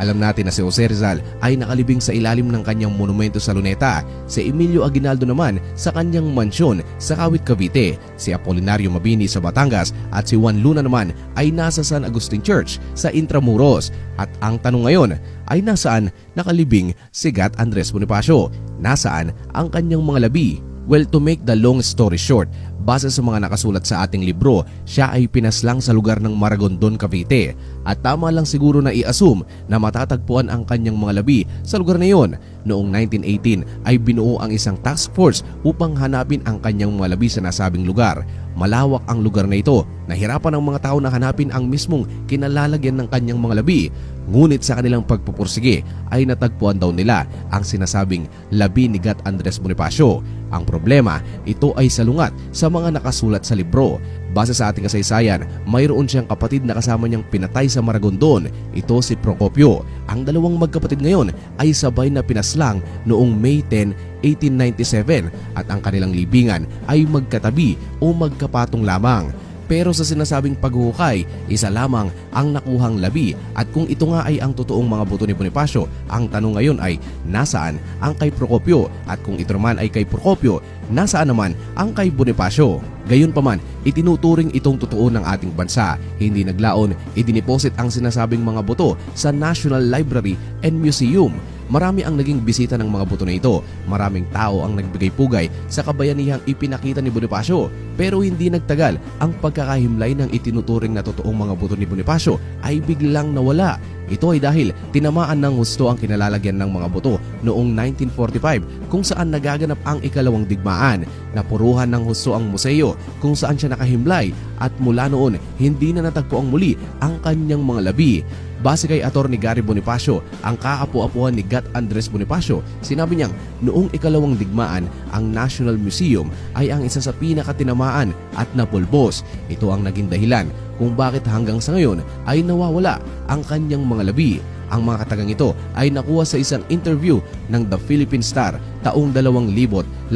Alam natin na si Jose Rizal ay nakalibing sa ilalim ng kanyang monumento sa Luneta. Si Emilio Aguinaldo naman sa kanyang mansyon sa Kawit Cavite. Si Apolinario Mabini sa Batangas at si Juan Luna naman ay nasa San Agustin Church sa Intramuros. At ang tanong ngayon ay nasaan nakalibing si Gat Andres Bonifacio? Nasaan ang kanyang mga labi? Well, to make the long story short, base sa mga nakasulat sa ating libro, siya ay pinaslang sa lugar ng Maragondon, Cavite. At tama lang siguro na i-assume na matatagpuan ang kanyang mga labi sa lugar na iyon. Noong 1918 ay binuo ang isang task force upang hanapin ang kanyang mga labi sa nasabing lugar. Malawak ang lugar na ito. Nahirapan ang mga tao na hanapin ang mismong kinalalagyan ng kanyang mga labi. Ngunit sa kanilang pagpupursige ay natagpuan daw nila ang sinasabing labi ni Gat Andres Bonifacio. Ang problema, ito ay salungat sa mga nakasulat sa libro. Base sa ating kasaysayan, mayroon siyang kapatid na kasama niyang pinatay sa Maragondon. Ito si Procopio. Ang dalawang magkapatid ngayon ay sabay na pinaslang noong May 10, 1897 at ang kanilang libingan ay magkatabi o magkapatong lamang. Pero sa sinasabing paghuhukay, isa lamang ang nakuhang labi at kung ito nga ay ang totoong mga buto ni Bonifacio, ang tanong ngayon ay nasaan ang kay Procopio at kung ito naman ay kay Procopio, nasaan naman ang kay Bonifacio? Gayunpaman, itinuturing itong totoo ng ating bansa. Hindi naglaon, idiniposit ang sinasabing mga buto sa National Library and Museum. Marami ang naging bisita ng mga buto na ito. Maraming tao ang nagbigay pugay sa kabayanihang ipinakita ni Bonifacio. Pero hindi nagtagal, ang pagkakahimlay ng itinuturing na totoong mga buto ni Bonifacio ay biglang nawala. Ito ay dahil tinamaan ng husto ang kinalalagyan ng mga buto noong 1945 kung saan nagaganap ang ikalawang digmaan. Napuruhan ng husto ang museo kung saan siya nakahimlay at mula noon hindi na natagpo ang muli ang kanyang mga labi. Base kay ni Gary Bonifacio, ang kaapu-apuhan ni Gat Andres Bonifacio, sinabi niyang noong ikalawang digmaan, ang National Museum ay ang isa sa pinakatinamaan at napulbos. Ito ang naging dahilan kung bakit hanggang sa ngayon ay nawawala ang kanyang mga labi. Ang mga katagang ito ay nakuha sa isang interview ng The Philippine Star taong 2013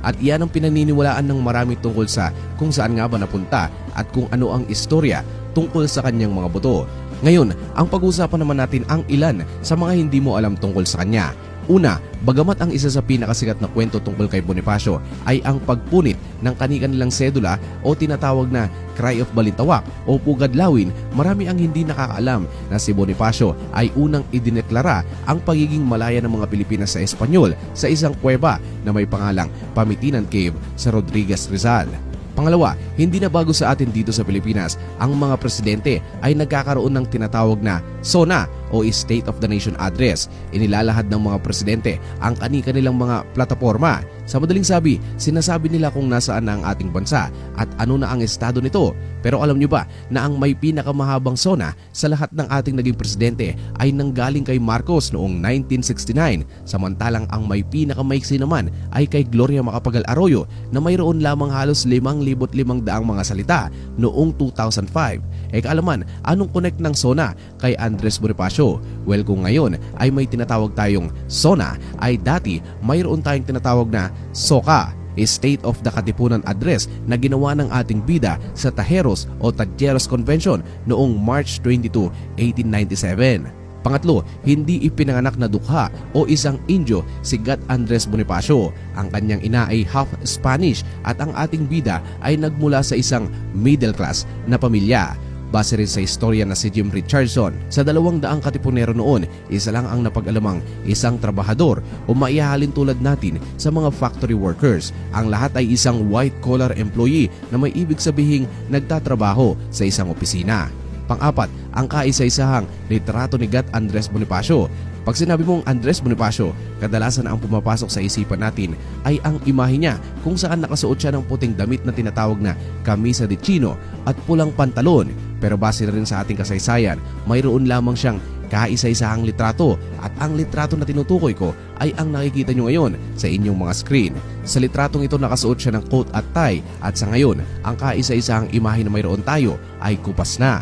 at iyan ang pinaniniwalaan ng marami tungkol sa kung saan nga ba napunta at kung ano ang istorya tungkol sa kanyang mga buto. Ngayon, ang pag-uusapan naman natin ang ilan sa mga hindi mo alam tungkol sa kanya. Una, bagamat ang isa sa pinakasikat na kwento tungkol kay Bonifacio ay ang pagpunit ng kani-kanilang sedula o tinatawag na Cry of Balintawak o Pugad Lawin, marami ang hindi nakakaalam na si Bonifacio ay unang idineklara ang pagiging malaya ng mga Pilipinas sa Espanyol sa isang kuweba na may pangalang Pamitinan Cave sa Rodriguez Rizal. Pangalawa, hindi na bago sa atin dito sa Pilipinas, ang mga presidente ay nagkakaroon ng tinatawag na SONA o State of the Nation Address. Inilalahad ng mga presidente ang kani-kanilang mga plataforma. Sa madaling sabi, sinasabi nila kung nasaan na ang ating bansa at ano na ang estado nito. Pero alam nyo ba na ang may pinakamahabang SONA sa lahat ng ating naging presidente ay nanggaling kay Marcos noong 1969 samantalang ang may pinakamaiksi naman ay kay Gloria Macapagal Arroyo na mayroon lamang halos 5,500 mga salita noong 2005. E kaalaman, anong connect ng SONA kay Andres Bonifacio? Well kung ngayon ay may tinatawag tayong SONA ay dati mayroon tayong tinatawag na SOCA State of the Katipunan Address na ginawa ng ating bida sa Tajeros o Tajeros Convention noong March 22, 1897. Pangatlo, hindi ipinanganak na dukha o isang Indio si Gat Andres Bonifacio. Ang kanyang ina ay half Spanish at ang ating bida ay nagmula sa isang middle class na pamilya. Base rin sa istorya na si Jim Richardson, sa dalawang daang katipunero noon, isa lang ang napag-alamang isang trabahador o maihahalin tulad natin sa mga factory workers. Ang lahat ay isang white-collar employee na may ibig sabihing nagtatrabaho sa isang opisina. Pang-apat, ang kaisa-isahang litrato ni Gat Andres Bonifacio. Pag sinabi mong Andres Bonifacio, kadalasan ang pumapasok sa isipan natin ay ang imahe niya kung saan nakasuot siya ng puting damit na tinatawag na kamisa de chino at pulang pantalon. Pero base na rin sa ating kasaysayan, mayroon lamang siyang kaisa-isahang litrato at ang litrato na tinutukoy ko ay ang nakikita nyo ngayon sa inyong mga screen. Sa litratong ito nakasuot siya ng coat at tie at sa ngayon, ang kaisa-isahang imahe na mayroon tayo ay kupas na.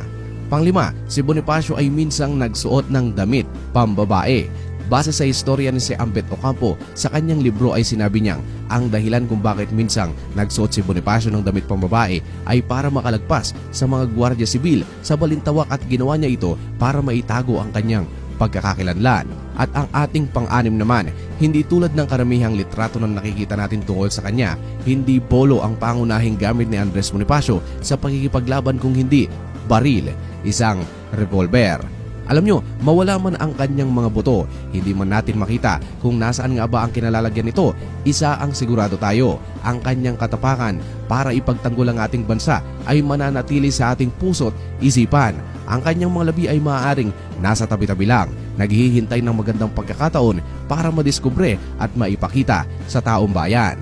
Panglima, si Bonifacio ay minsang nagsuot ng damit, pambabae. Base sa istorya ni si Ambet Ocampo, sa kanyang libro ay sinabi niyang ang dahilan kung bakit minsang nagsuot si Bonifacio ng damit pambabae ay para makalagpas sa mga gwardiya sibil sa balintawak at ginawa niya ito para maitago ang kanyang pagkakakilanlan. At ang ating pang-anim naman, hindi tulad ng karamihang litrato na nakikita natin tungkol sa kanya, hindi polo ang pangunahing gamit ni Andres Bonifacio sa pagkikipaglaban kung hindi baril, isang revolver. Alam nyo, mawala man ang kanyang mga buto, hindi man natin makita kung nasaan nga ba ang kinalalagyan nito, isa ang sigurado tayo, ang kanyang katapakan para ipagtanggol ang ating bansa ay mananatili sa ating puso't isipan. Ang kanyang mga labi ay maaaring nasa tabi-tabi lang, naghihintay ng magandang pagkakataon para madiskubre at maipakita sa taong bayan.